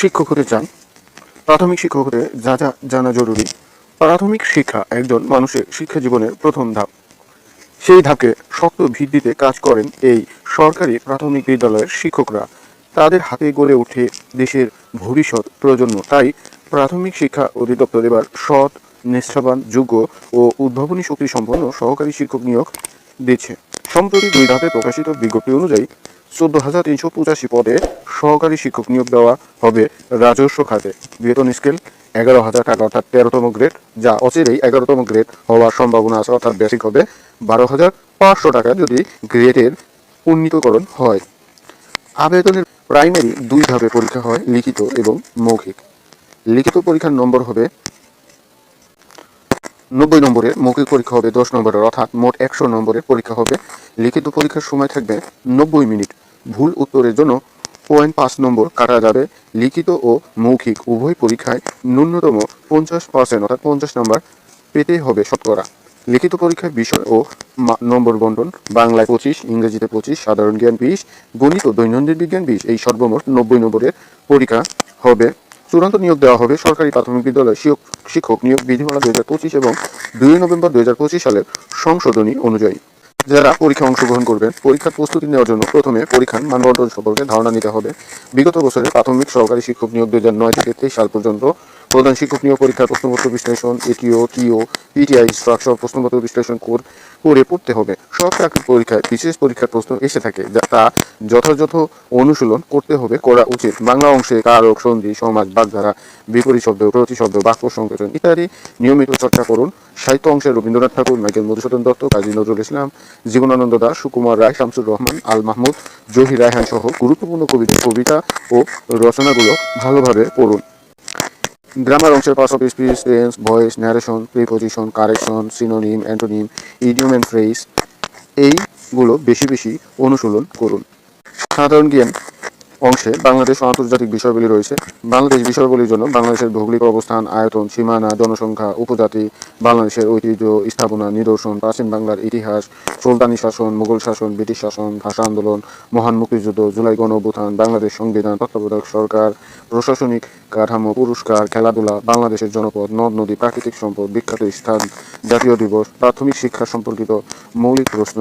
শিক্ষক হতে চান প্রাথমিক শিক্ষক হতে যা যা জানা জরুরি, প্রাথমিক শিক্ষা একজন মানুষের শিক্ষা জীবনের প্রথম ধাপ। সেই ধাপকে শক্ত ভিত্তিতে কাজ করেন এই সরকারি প্রাথমিক বিদ্যালয়ের শিক্ষকরা। তাদের হাতে গড়ে ওঠে দেশের ভবিষ্যৎ প্রজন্ম। তাই প্রাথমিক শিক্ষা অধিদপ্তর এবার সৎ, নিষ্ঠাবান, যোগ্য ও উদ্ভাবনী শক্তি সম্পন্ন সহকারী শিক্ষক নিয়োগ দিচ্ছে। সম্প্রতি দুই ধাপে প্রকাশিত বিজ্ঞপ্তি অনুযায়ী চোদ্দ হাজার তিনশো পঁচাশি পদে সহকারী শিক্ষক নিয়োগ দেওয়া হবে রাজস্ব খাতে। বেতন স্কেল এগারো হাজার টাকা, অর্থাৎ তেরোতম গ্রেড যা অচিরেই এগারোতম গ্রেড হওয়ার সম্ভাবনা আছে, অর্থাৎ বেসিক হবে বারো হাজার পাঁচশো টাকা যদি গ্রেডের উন্নীতকরণ হয়। আবেদনের প্রাইমারি দুই পরীক্ষা হয়, লিখিত এবং মৌখিক। লিখিত পরীক্ষার নম্বর হবে নব্বই নম্বরের, মৌখিক পরীক্ষা হবে দশ নম্বরের, অর্থাৎ মোট একশো নম্বরের পরীক্ষা হবে। লিখিত পরীক্ষার সময় থাকবে নব্বই মিনিট। ভুল উত্তরের জন্য পয়েন্ট পাঁচ নম্বর কাটা যাবে লিখিত ও মৌখিক উভয় পরীক্ষায় ন্যূনতম পঞ্চাশ পার্সেন্ট অর্থাৎ পঞ্চাশ নম্বর পেতে হবে শতকরা। লিখিত পরীক্ষার বিষয় ও নম্বর বন্টন, বাংলায় পঁচিশ, ইংরেজিতে পঁচিশ, সাধারণ জ্ঞান বিশ, গণিত ও দৈনন্দিন বিজ্ঞান বিশ, এই সর্বমোট নব্বই নম্বরের পরীক্ষা হবে। চূড়ান্ত নিয়োগ দেওয়া হবে সরকারি প্রাথমিক বিদ্যালয় শিক্ষক শিক্ষক নিয়োগ বিধিমালা দুই হাজার পঁচিশ এবং দুই নভেম্বর দুই হাজার পঁচিশ সালের সংশোধনী অনুযায়ী। যারা পরীক্ষা অংশগ্রহণ করবেন পরীক্ষার প্রস্তুতি নেওয়ার জন্য প্রথমে পরীক্ষার মানবন্ধন সম্পর্কে ধারণা নিতে হবে। বিগত বছরে প্রাথমিক সহকারী শিক্ষক নিয়োগ দু হাজার নয় থেকে তেইশ সাল পর্যন্ত প্রধান শিক্ষক নিয়োগ পরীক্ষার প্রশ্নপত্র বিশ্লেষণ, এটিও টিও, পিটিআই স্ট্রাকচার প্রশ্নপত্র বিশ্লেষণ কর- পড়তে হবে। সব চাকরি পরীক্ষায় বিশেষ পরীক্ষার প্রশ্ন এসে থাকে যা তা যথাযথ অনুশীলন করতে হবে, করা উচিত। বাংলা অংশে কারক, সন্ধি, সমাজ, বাগধারা, বিপরীত শব্দ প্রতিশব্দ বাক্য সংকোচন ইত্যাদি নিয়মিত চর্চা করুন। সাহিত্য অংশে রবীন্দ্রনাথ ঠাকুর, মাইকেল মধুসূদন দত্ত, কাজী নজরুল ইসলাম, জীবনানন্দ দাস, সুকুমার রায়, শামসুর রহমান, আল মাহমুদ, জহির রায়হান সহ গুরুত্বপূর্ণ কবিতা কবিতা ও রচনাগুলো ভালোভাবে পড়ুন। গ্রামার অংশের of speech tense voice narration preposition correction synonym antonym idiom and phrase এইগুলো বেশি বেশি অনুশীলন করুন। সাধারণ জ্ঞান অংশে বাংলাদেশ আন্তর্জাতিক বিষয়গুলি রয়েছে। বাংলাদেশ বিষয়গুলির জন্য বাংলাদেশের ভৌগোলিক অবস্থান, আয়তন, সীমানা, জনসংখ্যা, উপজাতি, বাংলাদেশের ঐতিহ্য, স্থাপনা, নিদর্শন, প্রাচীন বাংলার ইতিহাস, সুলতানি শাসন, মুঘল শাসন, ব্রিটিশ শাসন, ভাষা আন্দোলন, মহান মুক্তিযুদ্ধ, জুলাই গণ অভ্যুত্থান বাংলাদেশ সংবিধান, তত্ত্বাবধায়ক সরকার, প্রশাসনিক কাঠামো, পুরস্কার, খেলাধুলা, বাংলাদেশের জনপদ, নদ, নদী, প্রাকৃতিক সম্পদ, বিখ্যাত স্থান, জাতীয় দিবস, প্রাথমিক শিক্ষা সম্পর্কিত মৌলিক প্রশ্ন,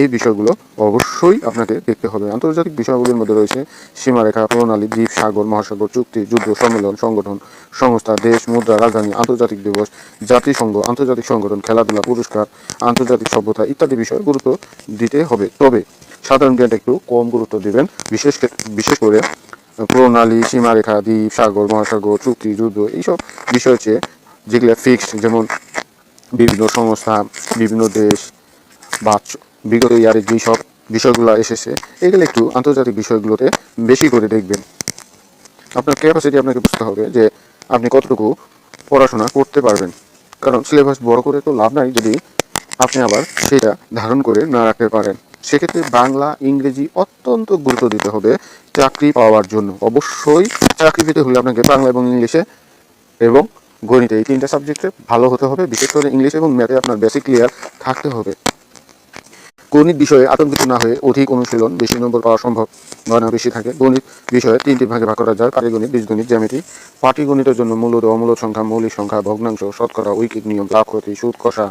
এই বিষয়গুলো অবশ্যই আপনাকে দেখতে হবে। আন্তর্জাতিক বিষয়গুলির মধ্যে রয়েছে সীমারেখা, প্রণালী, দ্বীপ, সাগর, মহাসাগর, চুক্তি, যুদ্ধ, সম্মেলন, সংগঠন, সংস্থা, দেশ, মুদ্রা, রাজধানী, আন্তর্জাতিক দিবস, জাতিসংঘ, আন্তর্জাতিক সংগঠন, খেলাধুলা, পুরস্কার, আন্তর্জাতিক সভ্যতা ইত্যাদি বিষয়ে গুরুত্ব দিতে হবে। তবে সাধারণ জ্ঞানটা একটু কম গুরুত্ব দেবেন, বিশেষ বিশেষ করে প্রণালী সীমারেখা দ্বীপ সাগর, মহাসাগর, চুক্তি, যুদ্ধ, এইসব বিষয় হচ্ছে যেগুলো ফিক্সড যেমন বিভিন্ন সংস্থা, বিভিন্ন দেশ বা বিগত ইয়ারে যেই সব বিষয়গুলো এসেছে, এগুলো একটু আন্তর্জাতিক বিষয়গুলোতে বেশি করে দেখবেন। আপনার ক্যাপাসিটি আপনাকে বুঝতে হবে যে আপনি কতটুকু পড়াশোনা করতে পারবেন। কারণ সিলেবাস বড় করে তো লাভ নাই যদি আপনি আবার সেটা ধারণ করে না রাখতে পারেন। সেক্ষেত্রে বাংলা, ইংরেজি অত্যন্ত গুরুত্ব দিতে হবে। চাকরি পাওয়ার জন্য। অবশ্যই চাকরি পেতে হলে আপনাকে বাংলা এবং ইংলিশে এবং গণিতে এই তিনটা সাবজেক্টে ভালো হতে হবে, বিশেষ করে ইংলিশ এবং ম্যাথে আপনার বেসিক ক্লিয়ার থাকতে হবে। গণিত বিষয়ে আতঙ্কিত না হয়ে অধিক অনুশীলন বেশি নম্বর পাওয়া সম্ভব গণনা বেশি থাকে। গণিত বিষয়ে তিনটি ভাগে ভাগ করা যায়। পাটিগণিত, বীজগণিত, জ্যামিতি। পাটিগণিতের জন্য মূলত অমূলক সংখ্যা, মৌলিক সংখ্যা, ভগ্নাংশ, শতকরা, ঐকিক নিয়ম লাভ ক্ষতি সুদ, কষা,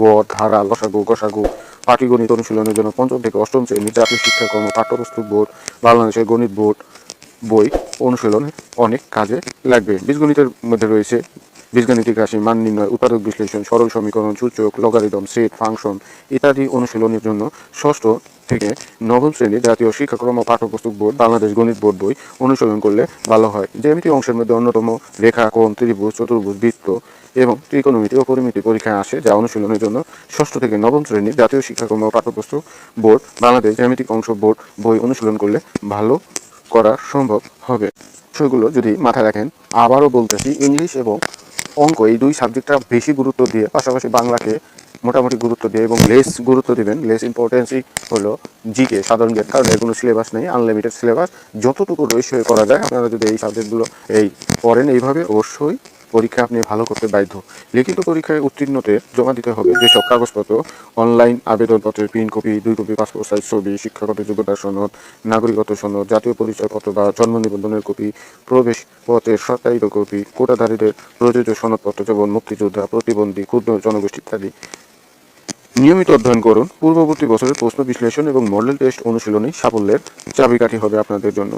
গড়, ধারা, লসাগু গসাগু পাটিগণিত অনুশীলনের জন্য পঞ্চম থেকে অষ্টম শ্রেণি জাতীয় শিক্ষাকর্ম পাঠ্যপুস্তক বোর্ড, বাংলাদেশের গণিত বোর্ড, বই অনুশীলনে অনেক কাজে লাগবে। বীজগণিতের মধ্যে রয়েছে বীজগাণিতিক রাশি, মান নির্ণয়, উৎপাদক বিশ্লেষণ, সরল সমীকরণ, সূচক লগারিদম সেট ফাংশন ইত্যাদি অনুশীলনের জন্য ষষ্ঠ থেকে নবম শ্রেণির জাতীয় শিক্ষাক্রম পাঠ্যপুস্তক বোর্ড, বাংলাদেশ গণিত বোর্ড বই অনুশীলন করলে ভালো হয়। জ্যামিতি অংশের মধ্যে অন্যতম রেখা, কোণ, ত্রিভুজ, চতুর্ভুজ, বৃত্ত এবং ত্রিকোণমিতি ও পরিমিতি পরীক্ষায় আসে যা অনুশীলনের জন্য ষষ্ঠ থেকে নবম শ্রেণির জাতীয় শিক্ষাক্রম পাঠ্যপুস্তক বোর্ড, বাংলাদেশ জ্যামিতিক অংশ বোর্ড বই অনুশীলন করলে ভালো করা সম্ভব হবে। বিষয়গুলো যদি মাথায় রাখেন, আবারও বলতেছি, ইংলিশ এবং অঙ্ক এই দুই সাবজেক্টটা বেশি গুরুত্ব দিয়ে, পাশাপাশি বাংলাকে মোটামুটি গুরুত্ব দিয়ে এবং লেস গুরুত্ব দেবেন। লেস ইম্পর্টেন্সই হলো জিকে সাধারণ জ্ঞান। কারণ এর কোনো সিলেবাস নেই আনলিমিটেড সিলেবাস যতটুকু রয়েছে করা যায়, আপনারা যদি এই সাবজেক্টগুলো এই পড়েন এইভাবে অবশ্যই পরীক্ষা আপনি ভালো করতে বাধ্য। লিখিত পরীক্ষায় উত্তীর্ণতে জমা দিতে হবে যেসব কাগজপত্র, অনলাইন আবেদনপত্রের প্রিন্ট কপি, দুই কপি পাসপোর্ট সাইজ ছবি, শিক্ষাগত যোগ্যতা সনদ, নাগরিকত্ব সনদ, জাতীয় পরিচয়পত্র বা জন্ম নিবন্ধনের কপি, প্রবেশ পত্রের সত্যায়িত কপি, কোটাধারীদের প্রযোজ্য সনদপত্র যেমন মুক্তিযোদ্ধা, প্রতিবন্ধী, ক্ষুদ্র জনগোষ্ঠী ইত্যাদি। নিয়মিত অধ্যয়ন করুন। পূর্ববর্তী বছরের প্রশ্ন বিশ্লেষণ এবং মডেল টেস্ট অনুশীলনী সাফল্যের চাবিকাঠি হবে আপনাদের জন্য।